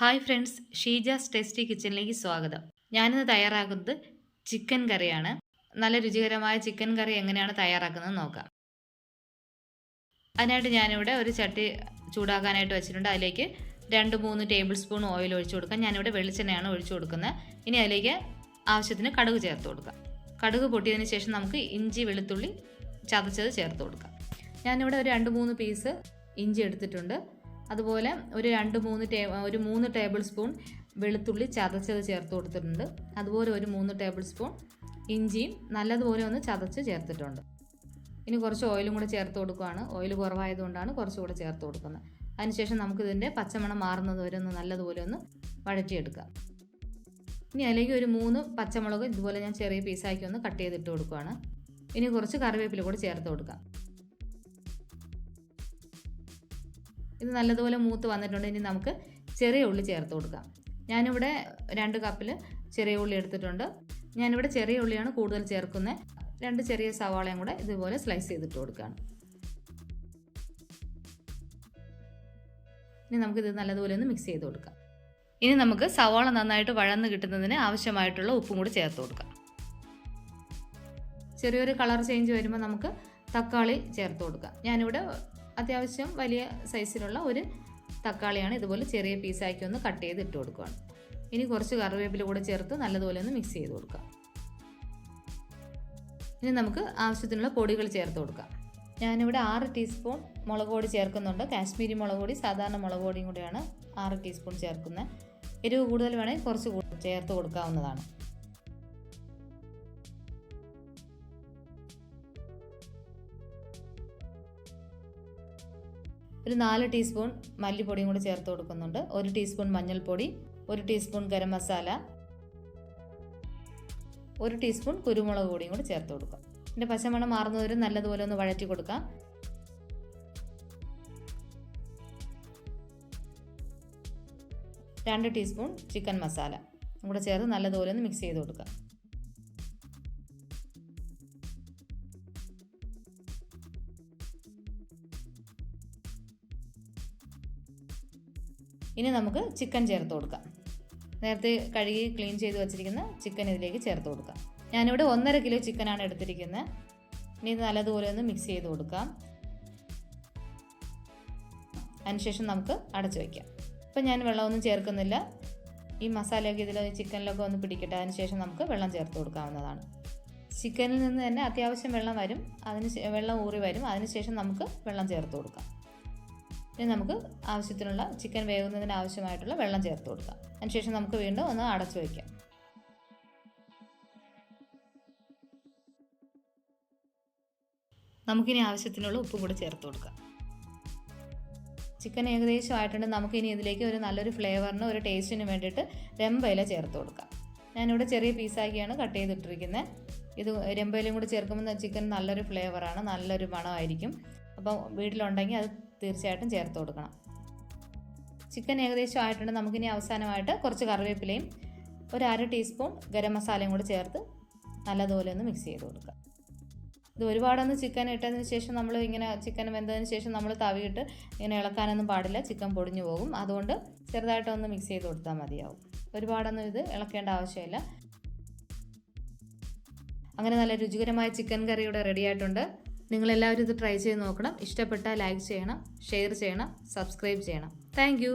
Hi friends Sheeja's tasty കിച്ചണിലേക്ക് സ്വാഗതം. ഞാനിന്ന് തയ്യാറാക്കുന്നത് ചിക്കൻ കറിയാണ്. നല്ല രുചികരമായ ചിക്കൻ കറി എങ്ങനെയാണ് തയ്യാറാക്കുന്നത് നോക്കാം. അതിനായിട്ട് ഞാനിവിടെ ഒരു ചട്ടി ചൂടാക്കാനായിട്ട് വെച്ചിട്ടുണ്ട്. അതിലേക്ക് രണ്ട് മൂന്ന് ടേബിൾ സ്പൂൺ ഓയിൽ ഒഴിച്ചു കൊടുക്കാം. ഞാനിവിടെ വെളിച്ചെണ്ണയാണ് ഒഴിച്ചു കൊടുക്കുന്നത്. ഇനി അതിലേക്ക് ആവശ്യത്തിന് കടുക് ചേർത്ത് കൊടുക്കാം. കടുക് പൊട്ടിയതിന് ശേഷം നമുക്ക് ഇഞ്ചി വെളുത്തുള്ളി ചതച്ചത് ചേർത്ത് കൊടുക്കാം. ഞാനിവിടെ ഒരു രണ്ട് മൂന്ന് പീസ് ഇഞ്ചി എടുത്തിട്ടുണ്ട്. അതുപോലെ ഒരു രണ്ട് മൂന്ന് ടേ ഒരു മൂന്ന് ടേബിൾ സ്പൂൺ വെളുത്തുള്ളി ചതച്ചത് ചേർത്ത് കൊടുത്തിട്ടുണ്ട്. അതുപോലെ ഒരു മൂന്ന് ടേബിൾ സ്പൂൺ ഇഞ്ചിയും നല്ലതുപോലെ ഒന്ന് ചതച്ച് ചേർത്തിട്ടുണ്ട്. ഇനി കുറച്ച് ഓയിലും കൂടെ ചേർത്ത് കൊടുക്കുകയാണ് ഓയിൽ കുറവായതുകൊണ്ടാണ് കുറച്ചുകൂടെ ചേർത്ത് കൊടുക്കുന്നത്. അതിനുശേഷം നമുക്കിതിന്റെ പച്ചമണം മാറുന്നത് വരെ ഒന്ന് നല്ലതുപോലെ ഒന്ന് വഴറ്റിയെടുക്കാം. ഇനി അതിലേക്ക് ഒരു മൂന്ന് പച്ചമുളക് ഇതുപോലെ ഞാൻ ചെറിയ പീസാക്കി ഒന്ന് കട്ട് ചെയ്തിട്ട് കൊടുക്കുകയാണ് ഇനി കുറച്ച് കറിവേപ്പില കൂടെ ചേർത്ത് കൊടുക്കാം. ഇത് നല്ലതുപോലെ മൂത്ത് വന്നിട്ടുണ്ട്. ഇനി നമുക്ക് ചെറിയ ഉള്ളി ചേർത്ത് കൊടുക്കാം. ഞാനിവിടെ രണ്ട് കപ്പിൽ ചെറിയ ഉള്ളി എടുത്തിട്ടുണ്ട്. ഞാനിവിടെ ചെറിയ ഉള്ളിയാണ് കൂടുതൽ ചേർക്കുന്നത്. രണ്ട് ചെറിയ സവാളയും കൂടെ ഇതുപോലെ സ്ലൈസ് ചെയ്തിട്ട് കൊടുക്കുകയാണ്. ഇനി നമുക്കിത് നല്ലതുപോലെ ഒന്ന് മിക്സ് ചെയ്ത് കൊടുക്കാം. ഇനി നമുക്ക് സവാള നന്നായിട്ട് വഴന്ന് കിട്ടുന്നതിന് ആവശ്യമായിട്ടുള്ള ഉപ്പും കൂടി ചേർത്ത് കൊടുക്കാം. ചെറിയൊരു കളർ ചേഞ്ച് വരുമ്പോൾ നമുക്ക് തക്കാളി ചേർത്ത് കൊടുക്കാം. ഞാനിവിടെ അത്യാവശ്യം വലിയ സൈസിലുള്ള ഒരു തക്കാളിയാണ് ഇതുപോലെ ചെറിയ പീസാക്കി ഒന്ന് കട്ട് ചെയ്ത് ഇട്ട് കൊടുക്കുകയാണ് ഇനി കുറച്ച് കറിവേപ്പില കൂടെ ചേർത്ത് നല്ലതുപോലെ ഒന്ന് മിക്സ് ചെയ്ത് കൊടുക്കാം. ഇനി നമുക്ക് ആവശ്യത്തിനുള്ള പൊടികൾ ചേർത്ത് കൊടുക്കാം. ഞാനിവിടെ ആറ് ടീസ്പൂൺ മുളക് പൊടി ചേർക്കുന്നുണ്ട്. കാശ്മീരി മുളക് പൊടി സാധാരണ മുളക് പൊടിയും കൂടെയാണ് ആറ് ടീസ്പൂൺ ചേർക്കുന്നത്. എരിവ് കൂടുതൽ വേണമെങ്കിൽ കുറച്ച് ചേർത്ത് കൊടുക്കാവുന്നതാണ്. ഒരു നാല് ടീസ്പൂൺ മല്ലിപ്പൊടിയും കൂടി ചേർത്ത് കൊടുക്കുന്നുണ്ട്. ഒരു ടീസ്പൂൺ മഞ്ഞൾപ്പൊടി ഒരു ടീസ്പൂൺ ഗരം മസാല ഒരു ടീസ്പൂൺ കുരുമുളക് പൊടിയും കൂടി ചേർത്ത് കൊടുക്കാം ഇതിന്റെ പശമണം മാറുന്നവരും നല്ലതുപോലെ ഒന്ന് വഴറ്റി കൊടുക്കാം രണ്ട് ടീസ്പൂൺ ചിക്കൻ മസാല കൂടെ ചേർത്ത് നല്ലതുപോലെ ഒന്ന് മിക്സ് ചെയ്ത് കൊടുക്കാം ഇനി നമുക്ക് ചിക്കൻ ചേർത്ത് കൊടുക്കാം. നേരത്തെ കഴുകി ക്ലീൻ ചെയ്ത് വെച്ചിരിക്കുന്ന ചിക്കൻ ഇതിലേക്ക് ചേർത്ത് കൊടുക്കാം. ഞാനിവിടെ ഒന്നര കിലോ ചിക്കനാണ് എടുത്തിരിക്കുന്നത്. ഇനി നല്ലതുപോലെ ഒന്ന് മിക്സ് ചെയ്ത് കൊടുക്കാം. അതിനുശേഷം നമുക്ക് അടച്ചു വയ്ക്കാം ഇപ്പം ഞാൻ വെള്ളമൊന്നും ചേർക്കുന്നില്ല. ഈ മസാലയൊക്കെ ഇതിൽ ചിക്കനിലൊക്കെ ഒന്ന് പിടിക്കട്ടെ. അതിനുശേഷം നമുക്ക് വെള്ളം ചേർത്ത് കൊടുക്കാവുന്നതാണ്. ചിക്കനിൽ നിന്ന് തന്നെ അത്യാവശ്യം വെള്ളം വരും. അതിന് വെള്ളം ഊറി വരും. അതിനുശേഷം നമുക്ക് വെള്ളം ചേർത്ത് കൊടുക്കാം. ഇനി നമുക്ക് ആവശ്യത്തിനുള്ള ചിക്കൻ വേകുന്നതിന് ആവശ്യമായിട്ടുള്ള വെള്ളം ചേർത്ത് കൊടുക്കാം. അതിനുശേഷം നമുക്ക് വീണ്ടും ഒന്ന് അടച്ചു വയ്ക്കാം. നമുക്കിനി ആവശ്യത്തിനുള്ള ഉപ്പ് കൂടെ ചേർത്ത് കൊടുക്കാം. ചിക്കൻ ഏകദേശം ആയിട്ടുണ്ട്. നമുക്കിനി ഇതിലേക്ക് ഒരു നല്ലൊരു ഫ്ലേവറിന് ഒരു ടേസ്റ്റിന് വേണ്ടിയിട്ട് രമ്പയില ചേർത്ത് കൊടുക്കാം. ഞാനിവിടെ ചെറിയ പീസാക്കിയാണ് കട്ട് ചെയ്തിട്ടിരിക്കുന്നത്. ഇത് രമ്പയിലും കൂടി ചേർക്കുമ്പോൾ ചിക്കൻ നല്ലൊരു ഫ്ലേവറാണ് നല്ലൊരു മണമായിരിക്കും. അപ്പോൾ വീട്ടിലുണ്ടെങ്കിൽ അത് തീർച്ചയായിട്ടും ചേർത്ത് കൊടുക്കണം. ചിക്കൻ ഏകദേശം ആയിട്ടുണ്ട്. നമുക്കിനി അവസാനമായിട്ട് കുറച്ച് കറിവേപ്പിലയും ഒരു അര ടീസ്പൂൺ ഗരം മസാലയും കൂടി ചേർത്ത് നല്ലതുപോലെ ഒന്ന് മിക്സ് ചെയ്ത് കൊടുക്കുക. ഇത് ഒരുപാടൊന്ന് ചിക്കൻ ഇട്ടതിന് ശേഷം നമ്മൾ ഇങ്ങനെ ചിക്കൻ വെന്തതിന് ശേഷം നമ്മൾ തവിയിട്ട് ഇങ്ങനെ ഇളക്കാനൊന്നും പാടില്ല. ചിക്കൻ പൊടിഞ്ഞു പോകും. അതുകൊണ്ട് ചെറുതായിട്ടൊന്ന് മിക്സ് ചെയ്ത് കൊടുത്താൽ മതിയാവും. ഒരുപാടൊന്നും ഇത് ഇളക്കേണ്ട ആവശ്യമില്ല. അങ്ങനെ നല്ല രുചികരമായ ചിക്കൻ കറി ഇവിടെ റെഡി ആയിട്ടുണ്ട്. നിങ്ങളെല്ലാവരും ഇത് ട്രൈ ചെയ്ത് നോക്കണം. ഇഷ്ടപ്പെട്ടാൽ ലൈക്ക് ചെയ്യണം ഷെയർ ചെയ്യണം സബ്സ്ക്രൈബ് ചെയ്യണം. താങ്ക്